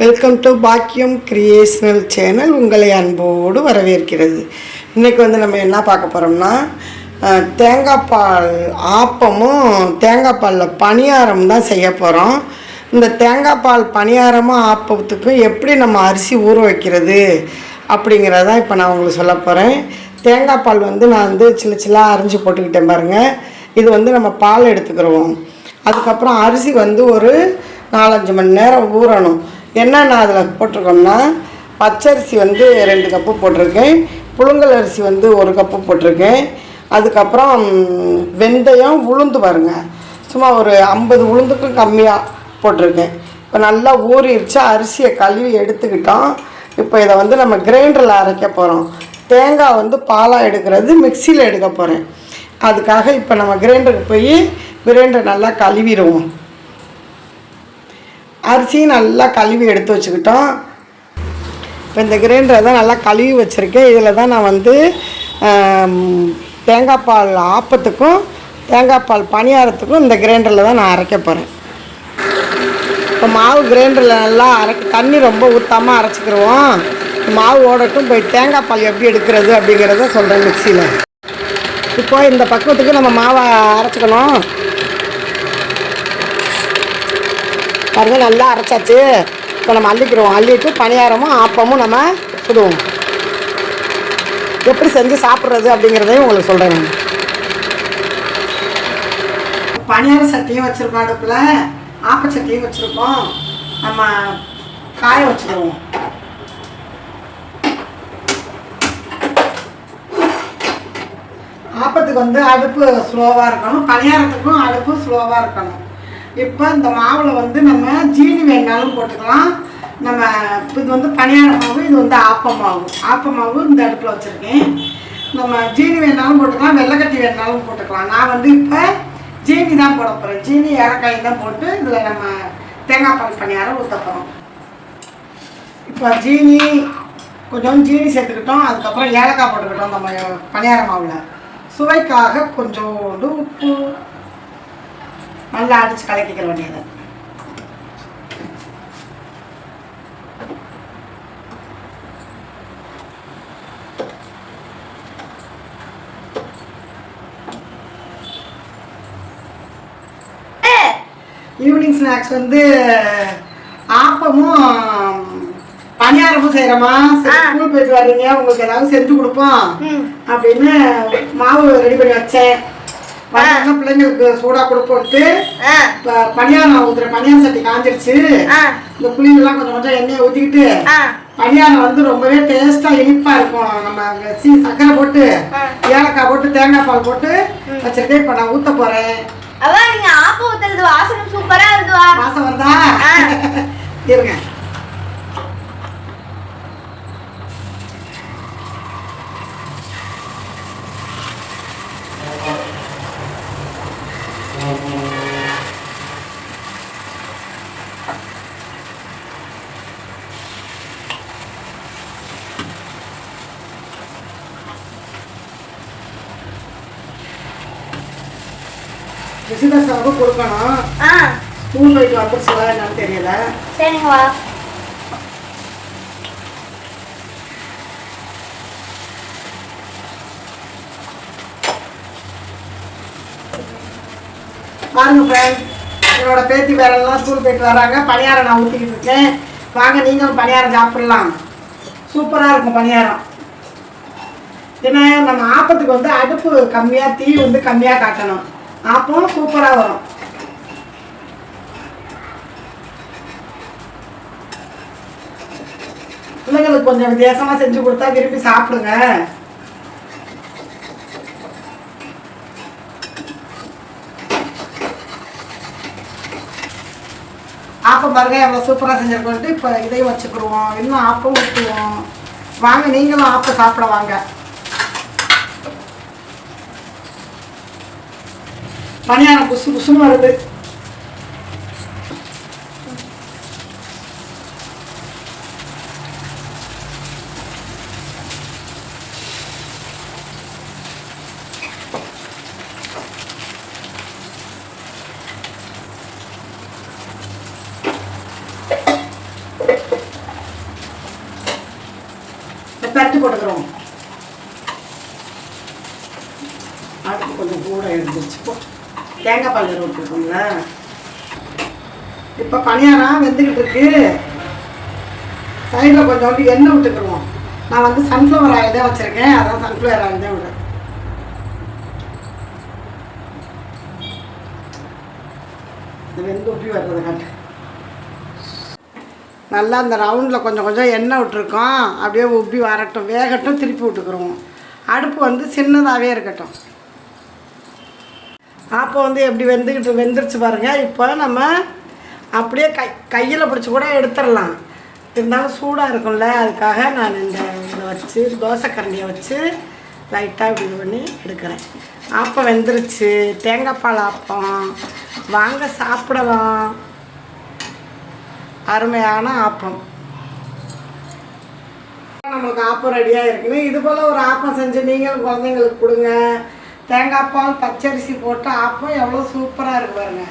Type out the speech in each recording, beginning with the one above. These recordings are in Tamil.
Welcome to Bakkiyam creational channel உங்களை அன்போடு வரவேற்கிறது. இன்றைக்கி வந்து நம்ம என்ன பார்க்க போகிறோம்னா தேங்காய் பால் ஆப்பமும் தேங்காய் பாலில் பணியாரம் தான் செய்ய போகிறோம் இந்த தேங்காய் பால் பணியாரமும் ஆப்பத்துக்கும் எப்படி நம்ம அரிசி ஊற வைக்கிறது அப்படிங்கிறத இப்போ நான் உங்களுக்கு சொல்ல போகிறேன் தேங்காய் பால் வந்து நான் வந்து சின்ன சின்ன அரிஞ்சு போட்டுக்கிட்டேன் பாருங்கள் இது வந்து நம்ம பால் எடுத்துக்கிறோம் அதுக்கப்புறம் அரிசி வந்து ஒரு நாலஞ்சு மணி நேரம் ஊறணும். என்னென்ன அதில் போட்டிருக்கோம்னா பச்சரிசி வந்து ரெண்டு கப்பு போட்டிருக்கேன். புழுங்கல் அரிசி வந்து ஒரு கப்பு போட்டிருக்கேன். அதுக்கப்புறம் வெந்தயம் உளுந்து பாருங்க. சும்மா ஒரு ஐம்பது உளுந்துக்கும் கம்மியாக போட்டிருக்கேன். இப்போ நல்லா ஊறிடுச்சு அரிசியை கழுவி எடுத்துக்கிட்டோம். இப்போ இதை வந்து நம்ம கிரைண்டரில் அரைக்க போகிறோம் தேங்காய் வந்து பாலாக எடுக்கிறது மிக்சியில் எடுக்க போகிறேன் அதுக்காக இப்போ நம்ம கிரைண்டருக்கு போய் கிரைண்டர் நல்லா கழுவிடுவோம். அரிசியும் நல்லா கழுவி எடுத்து வச்சுக்கிட்டோம். இப்போ இந்த கிரைண்டரை தான் நல்லா கழுவி வச்சுருக்கேன். இதில் தான் நான் வந்து தேங்காய் பால் ஆப்பத்துக்கும் தேங்காய் பால் பணியாரத்துக்கும் இந்த கிரைண்டரில் தான் நான் அரைக்க போகிறேன் இப்போ மாவு கிரைண்டரில் நல்லா அரைக்க தண்ணி ரொம்ப ஊற்றாமல் அரைச்சிக்கிடுவோம் மாவு ஓடட்டும். போய் தேங்காய் பால் எப்படி எடுக்கிறது அப்படிங்கிறத சொல்கிறேன் மிக்சியில். இப்போ இந்த பக்குவத்துக்கு நம்ம மாவை அரைச்சிக்கணும். பாருங்கள் நல்லா அரைச்சாச்சு. இப்போ நம்ம அள்ளிக்கிறோம். அள்ளிட்டு பணியாரமும் ஆப்பமும் நம்ம சுடுவோம். எப்படி செஞ்சு சாப்பிட்றது அப்படிங்கிறதையும் உங்களுக்கு சொல்கிறேன் பணியார சட்டியும் வச்சுருக்கோம் அடுப்பில். ஆப்ப சட்டியும் வச்சுருக்கோம். நம்ம காய வச்சுருவோம். ஆப்பத்துக்கு வந்து அடுப்பு ஸ்லோவாக இருக்கணும். பணியாரத்துக்கும் அடுப்பு ஸ்லோவாக இருக்கணும். இப்போ இந்த மாவில் வந்து நம்ம ஜீனி வேணாலும் போட்டுக்கலாம். நம்ம இது வந்து பணியார மாவு இது வந்து ஆப்ப மாவு. ஆப்ப மாவு இந்த அடுப்பில் வச்சுருக்கேன். நம்ம ஜீனி வேணாலும் போட்டுக்கலாம் வெள்ளைக்கட்டி வேணாலும் போட்டுக்கலாம். நான் வந்து இப்போ ஜீனி தான் போட போகிறேன் ஜீனி ஏலக்காய் தான் போட்டு இதில் நம்ம தேங்காய் பால் பணியாரம் ஊற்ற போகிறோம் இப்போ ஜீனி கொஞ்சம் ஜீனி சேர்த்துக்கிட்டோம். அதுக்கப்புறம் ஏலக்காய் போட்டுக்கிட்டோம் நம்ம பணியார மாவில். சுவைக்காக கொஞ்சோண்டு உப்பு நல்லா அடித்து கலக்கிக்கிற வேண்டியது. ஈவினிங் ஸ்நாக்ஸ் வந்து ஆப்பமும் பணியாரமும் செய்கிறோமா ஸ்கூல் போயிட்டு வர்றீங்க உங்களுக்கு ஏதாவது செஞ்சு கொடுப்போம் அப்படின்னு மாவு ரெடி பண்ணி வச்சேன். வந்தாங்கன்னா பிள்ளைங்களுக்கு சூடாக கொடுப்போன்ட்டு இப்போ பணியாரம் ஊற்றுற பணியாரம் சட்டி காஞ்சிருச்சு. இந்த புளியெல்லாம் கொஞ்சம் கொஞ்சம் எண்ணெயை ஊற்றிக்கிட்டு பணியாரம் வந்து ரொம்பவே டேஸ்ட்டாக இனிப்பாக இருக்கும். நம்ம சீ சர்க்கரை போட்டு ஏலக்காய் போட்டு தேங்காய் பால் போட்டு வச்சிருக்கேன் இப்போ நான் ஊற்ற போகிறேன் அவ நீங்க ஆப்ப ஊத்துறது வாசனை சூப்பரா இருக்குவா மாசம் வருதா? இருங்க. விசிதாசாவுக்கு கொடுக்கணும். ஆ. ஸ்கூல் போயிட்டு வந்துருச்சுல என்னன்னு தெரியல. சரிங்க வா. பாருங்க ஃப்ரெண்ட் என்னோட பேத்தி பேரெல்லாம் ஸ்கூல் போயிட்டு வராங்க. பணியாரம் நான் ஊற்றிக்கிட்டு இருக்கேன். வாங்க நீங்களும் பணியாரம் சாப்பிடலாம். சூப்பராக இருக்கும் பணியாரம். ஏன்னா நம்ம ஆப்பத்துக்கு வந்து அடுப்பு கம்மியாக தீ வந்து கம்மியாக காட்டணும். ஆப்பம் சூப்பராக வரும். பிள்ளைங்களுக்கு கொஞ்சம் வித்தியாசமாக செஞ்சு கொடுத்தா விரும்பி சாப்பிடுங்க. ஆப்பம் பாருங்க எவ்வளோ சூப்பராக செஞ்சுருக்கோன்ட்டு இப்போ இதையும் வச்சுக்கிடுவோம். இன்னும் ஆப்பம் ஊற்றுவோம் வாங்க நீங்களும் ஆப்பம் சாப்பிட வாங்க. பணியாரம் புசு புசுன்னு வருது. பரட்டி போட்டுக்கிறோம். அடுத்து கொஞ்சம் கூட எழுந்துச்சு போ. தேங்காய் பால் விட்டுருக்கோம்ல இப்போ பணியாரம் வெந்துக்கிட்டு இருக்கு. சைடில் கொஞ்சோண்டு எண்ணெய் விட்டுக்கிருவோம். நான் வந்து சன்ஃப்ளவர் ஆயில் தான் வச்சுருக்கேன். அதான் சன்ஃப்ளவர் ஆயில் தான் விடுறேன். வெந்து உப்பி வர்றது காட்டு. நல்லா அந்த ரவுண்டில் கொஞ்சம் கொஞ்சம் எண்ணெய் விட்டுருக்கோம். அப்படியே உப்பி வரட்டும். வேகட்டும் திருப்பி விட்டுக்குருவோம். அடுப்பு வந்து சின்னதாகவே இருக்கட்டும். அப்போ வந்து எப்படி வெந்துக்கிட்டு வெந்துருச்சு பாருங்கள் இப்போ நம்ம அப்படியே கை கையில் பிடிச்சி கூட எடுத்துடலாம். இருந்தாலும் சூடாக இருக்கும்ல அதுக்காக நான் இந்த இதை வச்சு தோசைக்கரண்டியை வச்சு லைட்டாக இப்படி இது பண்ணி எடுக்கிறேன். ஆப்பம் வெந்துருச்சு. தேங்காய் பால் ஆப்பம். வாங்க சாப்பிடலாம். அருமையான ஆப்பம். நம்மளுக்கு ஆப்பம் ரெடியாக இருக்குன்னு. இது போல் ஒரு ஆப்பம் செஞ்சு நீங்களும் குழந்தைங்களுக்கு கொடுங்க. தேங்காய் பால் பச்சரிசி போட்டு ஆப்பம் எவ்வளோ சூப்பராக இருக்கு பாருங்க.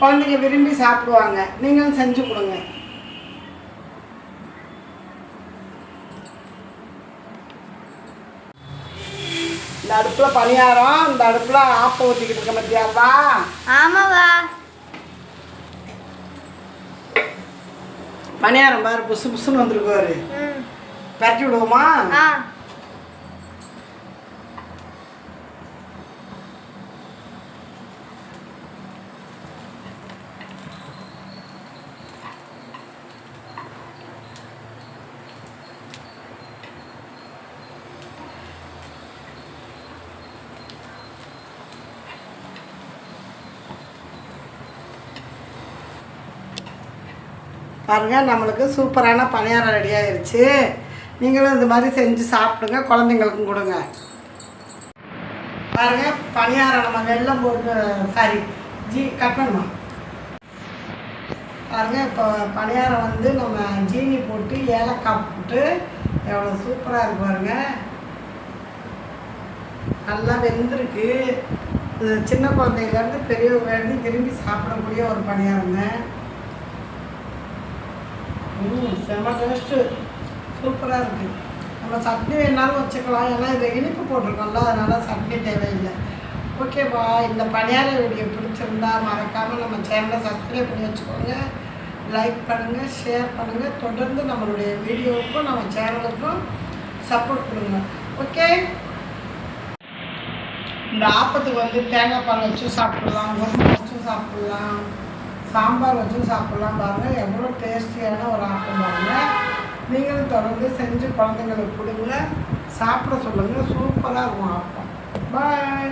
குழந்தைங்க விரும்பி சாப்பிடுவாங்க. நீங்களும் செஞ்சு கொடுங்க. இந்த அடுப்பில் பணியாரம் இந்த அடுப்பில் ஆப்பம் ஊற்றிக்கிட்டு இருக்க மத்தியாவா ஆமாவா? பணியாரம் பாரு புசு புசுன்னு வந்துருக்காரு பரட்டி விடுவோமா? பாருங்கள் பாருங்க நம்மளுக்கு சூப்பரான பணியாரம் ரெடி ஆயிடுச்சு நீங்களும் இந்த மாதிரி செஞ்சு சாப்பிடுங்க குழந்தைங்களுக்கும் கொடுங்க. பாருங்க பணியாரம் நம்ம வெள்ளம் போட்டு சாரி ஜீ கட் பாருங்க இப்போ பணியாரம் வந்து நம்ம ஜீனி போட்டு ஏலக்காய் போட்டு எவ்வளோ சூப்பராக இருக்கு பாருங்க. நல்லா வெந்திருக்கு. இது சின்ன குழந்தையிலேருந்து பெரியவங்கலேருந்து விரும்பி சாப்பிடக்கூடிய ஒரு பணியாரங்க. ம் செம்ம டேஸ்ட்டு சூப்பராக இருக்குது நம்ம சட்னி வேணாலும் வச்சுக்கலாம் ஏன்னா இதில் இனிப்பு போட்டிருக்கோம்ல அதனால் சட்னி தேவையில்லை ஓகேப்பா இந்த பணியார வீடியோ பிடிச்சிருந்தா மறக்காமல் நம்ம சேனலை சப்ஸ்கிரைப் பண்ணி வச்சுக்கோங்க லைக் பண்ணுங்கள் ஷேர் பண்ணுங்கள் தொடர்ந்து நம்மளுடைய வீடியோவுக்கும் நம்ம சேனலுக்கும் சப்போர்ட் கொடுங்க ஓகே இந்த ஆப்பத்துக்கு வந்து தேங்காய் பால் வச்சும் சாப்பிடலாம் உருண்டை வச்சும் சாப்பிடலாம் சாம்பார் வச்சும் சாப்பிட்லாம் பாருங்கள் எவ்வளோ டேஸ்டியான ஒரு ஆப்பம் பாருங்கள் நீங்களும் தொடர்ந்து செஞ்சு குழந்தைங்களுக்கு கொடுங்க. சாப்பிட சொல்லுங்கள் சூப்பராக இருக்கும் ஆப்பம் பாய்.